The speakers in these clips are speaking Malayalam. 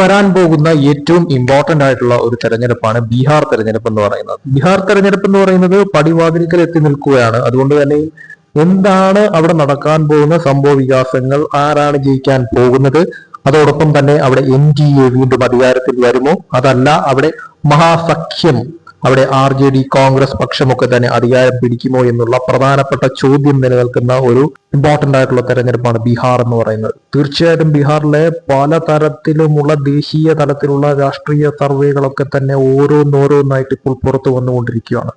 വരാൻ പോകുന്ന ഏറ്റവും ഇമ്പോർട്ടന്റ് ആയിട്ടുള്ള ഒരു തെരഞ്ഞെടുപ്പാണ് ബീഹാർ തെരഞ്ഞെടുപ്പ് എന്ന് പറയുന്നത്. ബീഹാർ തെരഞ്ഞെടുപ്പ് എന്ന് പറയുന്നത് പടിവാതിൽക്കൽ എത്തി നിൽക്കുകയാണ്. അതുകൊണ്ട് തന്നെ എന്താണ് അവിടെ നടക്കാൻ പോകുന്ന സംഭവ വികാസങ്ങൾ? ആരാണ് ജയിക്കാൻ പോകുന്നത്? അതോടൊപ്പം തന്നെ അവിടെ എൻ ഡി എ വീണ്ടും അധികാരത്തിൽ വരുമോ? അതല്ല അവിടെ മഹാസഖ്യം അവിടെ ആർ ജെ ഡി കോൺഗ്രസ് പക്ഷമൊക്കെ തന്നെ അധികാരം പിടിക്കുമോ എന്നുള്ള പ്രധാനപ്പെട്ട ചോദ്യം നിലനിൽക്കുന്ന ഒരു ഇമ്പോർട്ടന്റ് ആയിട്ടുള്ള തെരഞ്ഞെടുപ്പാണ് ബീഹാർ എന്ന് പറയുന്നത്. തീർച്ചയായിട്ടും ബീഹാറിലെ പല തരത്തിലുമുള്ള ദേശീയ തലത്തിലുള്ള രാഷ്ട്രീയ സർവേകളൊക്കെ തന്നെ ഓരോന്നോരോന്നായിട്ട് ഇപ്പോൾ പുറത്തു വന്നുകൊണ്ടിരിക്കുകയാണ്.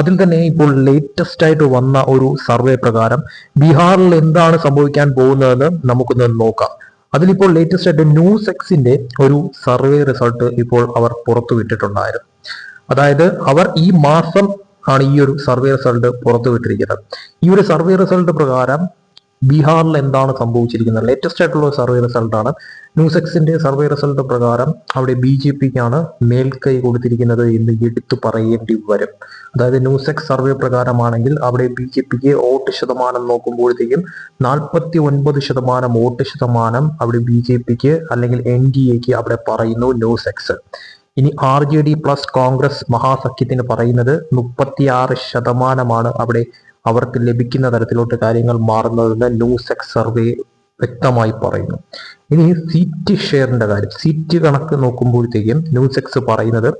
അതിൽ തന്നെ ഇപ്പോൾ ലേറ്റസ്റ്റ് ആയിട്ട് വന്ന ഒരു സർവേ പ്രകാരം ബീഹാറിൽ എന്താണ് സംഭവിക്കാൻ പോകുന്നതെന്ന് നമുക്കൊന്ന് നോക്കാം. അതിലിപ്പോൾ ലേറ്റസ്റ്റ് ആയിട്ട് ന്യൂസ് എക്സിന്റെ ഒരു സർവേ റിസൾട്ട് ഇപ്പോൾ അവർ പുറത്തുവിട്ടിട്ടുണ്ടായിരുന്നു. അതായത് അവർ ഈ മാസം ആണ് ഈ ഒരു സർവേ റിസൾട്ട് പുറത്തുവിട്ടിരിക്കുന്നത് ഈ ഒരു സർവേ റിസൾട്ട് പ്രകാരം ബീഹാറിൽ എന്താണ് സംഭവിച്ചിരിക്കുന്നത്? ലേറ്റസ്റ്റ് ആയിട്ടുള്ള സർവേ റിസൾട്ടാണ് ന്യൂസ് എക്സിന്റെ സർവേ റിസൾട്ട് പ്രകാരം അവിടെ ബി ജെ പിക്കാണ് മേൽക്കൈ കൊടുത്തിരിക്കുന്നത് എന്ന് എടുത്തു പറയേണ്ടി വരും. അതായത് ന്യൂസ് എക്സ് സർവേ പ്രകാരമാണെങ്കിൽ അവിടെ ബി ജെ പിക്ക് വോട്ട് ശതമാനം നോക്കുമ്പോഴത്തേക്കും നാൽപ്പത്തി ഒൻപത് ശതമാനം വോട്ട് ശതമാനം അവിടെ ബി ജെ പിക്ക് അല്ലെങ്കിൽ എൻ ഡി എക്ക് അവിടെ പറയുന്നു ന്യൂസ് എക്സ് ഇനി R J D plus Congress മഹാസഖ്യത്തിന് പറയുന്നത് മുപ്പത്തിയാറ് ശതമാനമാണ് അവിടെ അവർക്ക് ലഭിക്കുന്ന തരത്തിലോട്ട് കാര്യങ്ങൾ മാറുന്നതെന്ന് ന്യൂസെക് സർവേ വ്യക്തമായി പറയുന്നു. ഇനി സീറ്റ് ഷെയറിന്റെ കാര്യം. സീറ്റ് കണക്ക് നോക്കുമ്പോഴത്തേക്കും ന്യൂസെക്സ് പറയുന്നത്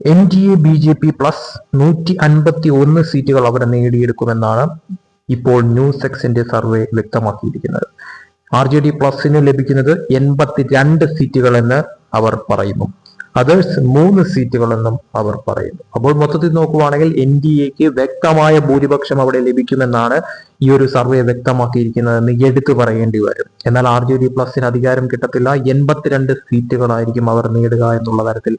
N D A B J P plus നൂറ്റി അൻപത്തി ഒന്ന് സീറ്റുകൾ അവർ നേടിയെടുക്കുമെന്നാണ് ഇപ്പോൾ ന്യൂസെക്സിന്റെ സർവേ വ്യക്തമാക്കിയിരിക്കുന്നത്. ആർ ജെ ഡി പ്ലസിന് ലഭിക്കുന്നത് എൺപത്തി രണ്ട് സീറ്റുകൾ എന്ന് അവർ പറയുന്നു. അതേഴ്സ് മൂന്ന് സീറ്റുകളെന്നും അവർ പറയുന്നു. അപ്പോൾ മൊത്തത്തിൽ നോക്കുവാണെങ്കിൽ എൻ ഡി എക്ക് വ്യക്തമായ ഭൂരിപക്ഷം അവിടെ ലഭിക്കുമെന്നാണ് ഈ ഒരു സർവേ വ്യക്തമാക്കിയിരിക്കുന്നതെന്ന് എടുത്തു പറയേണ്ടി വരും. എന്നാൽ ആർ ജെ ഡി പ്ലസിന് അധികാരം കിട്ടത്തില്ല. എൺപത്തിരണ്ട് സീറ്റുകളായിരിക്കും അവർ നേടുക എന്നുള്ള തരത്തിൽ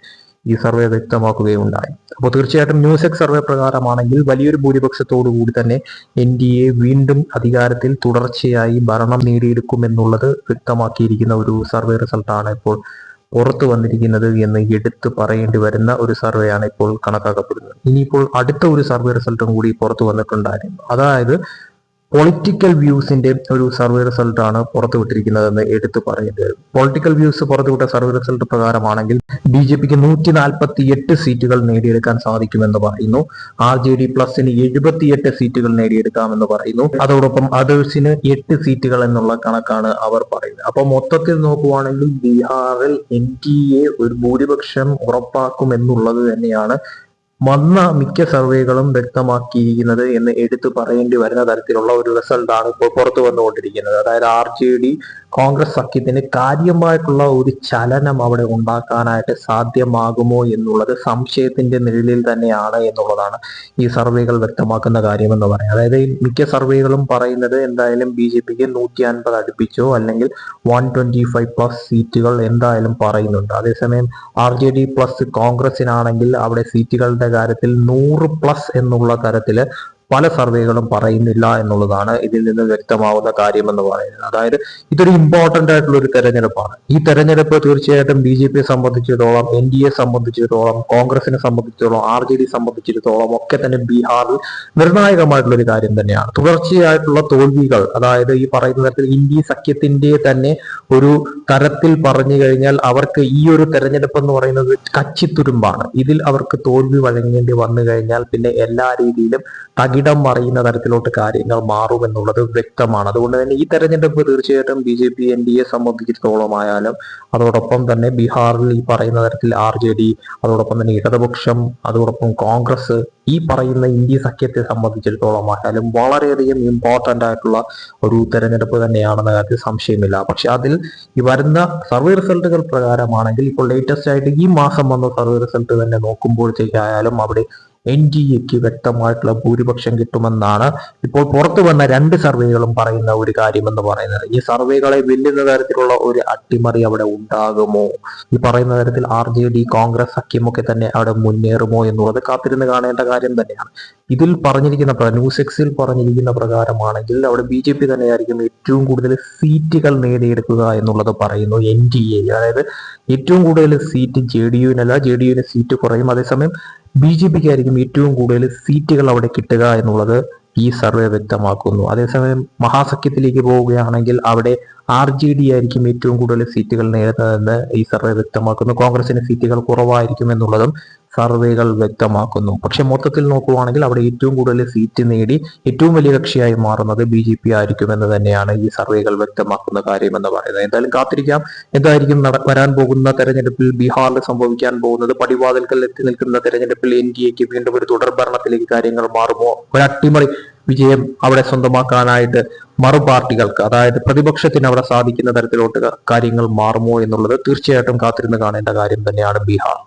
ഈ സർവേ വ്യക്തമാക്കുകയുണ്ടായി. അപ്പോൾ തീർച്ചയായിട്ടും ന്യൂസെക് സർവേ പ്രകാരമാണെങ്കിൽ വലിയൊരു ഭൂരിപക്ഷത്തോടു കൂടി തന്നെ എൻ ഡി എ വീണ്ടും അധികാരത്തിൽ തുടർച്ചയായി ഭരണം നേടിയെടുക്കുമെന്നുള്ളത് വ്യക്തമാക്കിയിരിക്കുന്ന ഒരു സർവേ റിസൾട്ടാണ് ഇപ്പോൾ പുറത്തു വന്നിരിക്കുന്നത് എന്ന് എടുത്തു പറയേണ്ടി വരുന്ന ഒരു സർവേയാണ് ഇപ്പോൾ കണക്കാക്കപ്പെടുന്നത്. ഇനിയിപ്പോൾ അടുത്ത ഒരു സർവേ റിസൾട്ടും കൂടി പുറത്തു വന്നിട്ടുണ്ടായിരുന്നു. അതായത് പൊളിറ്റിക്കൽ വ്യൂസിന്റെ ഒരു സർവേ റിസൾട്ടാണ് പുറത്തുവിട്ടിരിക്കുന്നതെന്ന് എടുത്തു പറയേണ്ടി വരും. പൊളിറ്റിക്കൽ വ്യൂസ് പുറത്തുവിട്ട സർവേ റിസൾട്ട് പ്രകാരമാണെങ്കിൽ ബി ജെ പിക്ക് നൂറ്റി നാൽപ്പത്തി എട്ട് സീറ്റുകൾ നേടിയെടുക്കാൻ സാധിക്കുമെന്ന് പറയുന്നു. ആർ ജെ ഡി പ്ലസിന് എഴുപത്തിയെട്ട് സീറ്റുകൾ നേടിയെടുക്കാമെന്ന് പറയുന്നു. അതോടൊപ്പം അതേഴ്സിന് എട്ട് സീറ്റുകൾ എന്നുള്ള കണക്കാണ് അവർ പറയുന്നത്. അപ്പൊ മൊത്തത്തിൽ നോക്കുവാണെങ്കിൽ ബീഹാറിൽ എൻ ഡി എ ഒരു ഭൂരിപക്ഷം ഉറപ്പാക്കും എന്നുള്ളത് തന്നെയാണ് വന്ന മിക്ക സർവേകളും വ്യക്തമാക്കിയിരിക്കുന്നത് എന്ന് എടുത്തു പറയേണ്ടി വരുന്ന തരത്തിലുള്ള ഒരു റിസൾട്ടാണ് ഇപ്പോൾ പുറത്തു വന്നുകൊണ്ടിരിക്കുന്നത്. അതായത് ആർ ജെ ഡി കോൺഗ്രസ് സഖ്യത്തിന് കാര്യമായിട്ടുള്ള ഒരു ചലനം അവിടെ ഉണ്ടാക്കാനായിട്ട് സാധ്യമാകുമോ എന്നുള്ളത് സംശയത്തിന്റെ നിഴലിൽ തന്നെയാണ് എന്നുള്ളതാണ് ഈ സർവേകൾ വ്യക്തമാക്കുന്ന കാര്യമെന്ന് പറയാം അതായത് മിക്ക സർവേകളും പറയുന്നത് എന്തായാലും ബി ജെ പിക്ക് നൂറ്റി അൻപത് അടുപ്പിച്ചോ അല്ലെങ്കിൽ വൺ ട്വന്റി ഫൈവ് പ്ലസ് സീറ്റുകൾ എന്തായാലും പറയുന്നുണ്ട്. അതേസമയം ആർ ജെ ഡി പ്ലസ് കോൺഗ്രസിനാണെങ്കിൽ അവിടെ സീറ്റുകളുടെ കാര്യത്തിൽ നൂറ് പ്ലസ് എന്നുള്ള തരത്തിൽ പല സർവേകളും പറയുന്നില്ല എന്നുള്ളതാണ് ഇതിൽ നിന്ന് വ്യക്തമാവുന്ന കാര്യം എന്ന് പറയുന്നത്. അതായത് ഇതൊരു ഇമ്പോർട്ടന്റ് ആയിട്ടുള്ള ഒരു തെരഞ്ഞെടുപ്പാണ്. ഈ തെരഞ്ഞെടുപ്പ് തീർച്ചയായിട്ടും ബി ജെ പിയെ സംബന്ധിച്ചിടത്തോളം എൻ ഡി എ സംബന്ധിച്ചിടത്തോളം കോൺഗ്രസിനെ സംബന്ധിച്ചിടത്തോളം ആർ ജെ ഡി സംബന്ധിച്ചിടത്തോളം ഒക്കെ തന്നെ ബീഹാറിൽ നിർണായകമായിട്ടുള്ള ഒരു കാര്യം തന്നെയാണ്. തുടർച്ചയായിട്ടുള്ള തോൽവികൾ അതായത് ഈ പറയുന്ന തരത്തിൽ ഇന്ത്യ സഖ്യത്തിന്റെ തന്നെ ഒരു തരത്തിൽ പറഞ്ഞു കഴിഞ്ഞാൽ അവർക്ക് ഈ ഒരു തെരഞ്ഞെടുപ്പ് എന്ന് പറയുന്നത് കച്ചിത്തുരുമ്പാണ്. ഇതിൽ അവർക്ക് തോൽവി വഴങ്ങേണ്ടി വന്നു കഴിഞ്ഞാൽ പിന്നെ എല്ലാ രീതിയിലും തകിടം മറിയുന്ന തരത്തിലോട്ട് കാര്യങ്ങൾ മാറുമെന്നുള്ളത് വ്യക്തമാണ്. അതുകൊണ്ട് തന്നെ ഈ തെരഞ്ഞെടുപ്പ് തീർച്ചയായിട്ടും B J P N D A സംബന്ധിച്ചിടത്തോളം ആയാലും അതോടൊപ്പം തന്നെ ബീഹാറിൽ ഈ പറയുന്ന തരത്തിൽ ആർ ജെ ഡി അതോടൊപ്പം തന്നെ ഇടതുപക്ഷം അതോടൊപ്പം കോൺഗ്രസ് ഈ പറയുന്ന ഇന്ത്യ സഖ്യത്തെ സംബന്ധിച്ചിടത്തോളം ആയാലും വളരെയധികം ഇമ്പോർട്ടന്റ് ആയിട്ടുള്ള ഒരു തെരഞ്ഞെടുപ്പ് തന്നെയാണെന്ന കാര്യത്തിൽ സംശയമില്ല. പക്ഷെ അതിൽ ഈ വരുന്ന സർവേ റിസൾട്ടുകൾ പ്രകാരമാണെങ്കിൽ ഇപ്പോൾ ലേറ്റസ്റ്റ് ആയിട്ട് ഈ മാസം വന്ന സർവേ റിസൾട്ട് തന്നെ നോക്കുമ്പോഴത്തേക്കായാലും അവിടെ എൻ ഡി എക്ക് വ്യക്തമായിട്ടുള്ള ഭൂരിപക്ഷം കിട്ടുമെന്നാണ് ഇപ്പോൾ പുറത്തു വന്ന രണ്ട് സർവേകളും പറയുന്ന ഒരു കാര്യം എന്ന് പറയുന്നത്. ഈ സർവേകളെ വെല്ലുന്ന തരത്തിലുള്ള ഒരു അട്ടിമറി അവിടെ ഉണ്ടാകുമോ? ഈ പറയുന്ന തരത്തിൽ ആർ ജെ ഡി കോൺഗ്രസ് സഖ്യമൊക്കെ തന്നെ അവിടെ മുന്നേറുമോ എന്നുള്ളത് കാത്തിരുന്ന് കാണേണ്ട കാര്യം തന്നെയാണ്. ഇതിൽ പറഞ്ഞിരിക്കുന്ന ന്യൂസ് എക്സിൽ പറഞ്ഞിരിക്കുന്ന പ്രകാരമാണെങ്കിൽ അവിടെ ബി ജെ പി തന്നെയായിരിക്കും ഏറ്റവും കൂടുതൽ സീറ്റുകൾ നേടിയെടുക്കുക എന്നുള്ളത് പറയുന്നു എൻ ഡി എ. അതായത് ഏറ്റവും കൂടുതൽ സീറ്റ് ജെ ഡി യുവിനല്ല ജെ ഡി യുവിന് സീറ്റ് കുറയും. അതേസമയം ബി ജെ പിക്ക് ആയിരിക്കും ഏറ്റവും കൂടുതൽ സീറ്റുകൾ അവിടെ കിട്ടുക എന്നുള്ളത് ഈ സർവേ വ്യക്തമാക്കുന്നു. അതേസമയം മഹാസഖ്യത്തിലേക്ക് പോവുകയാണെങ്കിൽ അവിടെ ആർ ജെ ഡി ആയിരിക്കും ഏറ്റവും കൂടുതൽ സീറ്റുകൾ നേടുന്നതെന്ന് ഈ സർവേ വ്യക്തമാക്കുന്നു. കോൺഗ്രസിന് സീറ്റുകൾ കുറവായിരിക്കും എന്നുള്ളതും സർവേകൾ വ്യക്തമാക്കുന്നു. പക്ഷെ മൊത്തത്തിൽ നോക്കുവാണെങ്കിൽ അവിടെ ഏറ്റവും കൂടുതൽ സീറ്റ് നേടി ഏറ്റവും വലിയ കക്ഷിയായി മാറുന്നത് ബി ജെ പി ആയിരിക്കുമെന്ന് തന്നെയാണ് ഈ സർവേകൾ വ്യക്തമാക്കുന്ന കാര്യം എന്ന് പറയുന്നത്. എന്തായാലും കാത്തിരിക്കാം. എന്തായിരിക്കും വരാൻ പോകുന്ന തെരഞ്ഞെടുപ്പിൽ ബീഹാറിൽ സംഭവിക്കാൻ പോകുന്നത്? പടിവാതിൽക്കൽ എത്തി നിൽക്കുന്ന തെരഞ്ഞെടുപ്പിൽ എൻ ഡി എക്ക് വീണ്ടും ഒരു തുടർ ഭരണത്തിലേക്ക് കാര്യങ്ങൾ മാറുമോ? ഒരു അട്ടിമറി വിജയം അവിടെ സ്വന്തമാക്കാനായിട്ട് മറു പാർട്ടികൾക്ക് അതായത് പ്രതിപക്ഷത്തിന് അവിടെ സാധിക്കുന്ന തരത്തിലോട്ട് കാര്യങ്ങൾ മാറുമോ എന്നുള്ളത് തീർച്ചയായിട്ടും കാത്തിരുന്ന് കാണേണ്ട കാര്യം തന്നെയാണ് ബീഹാർ.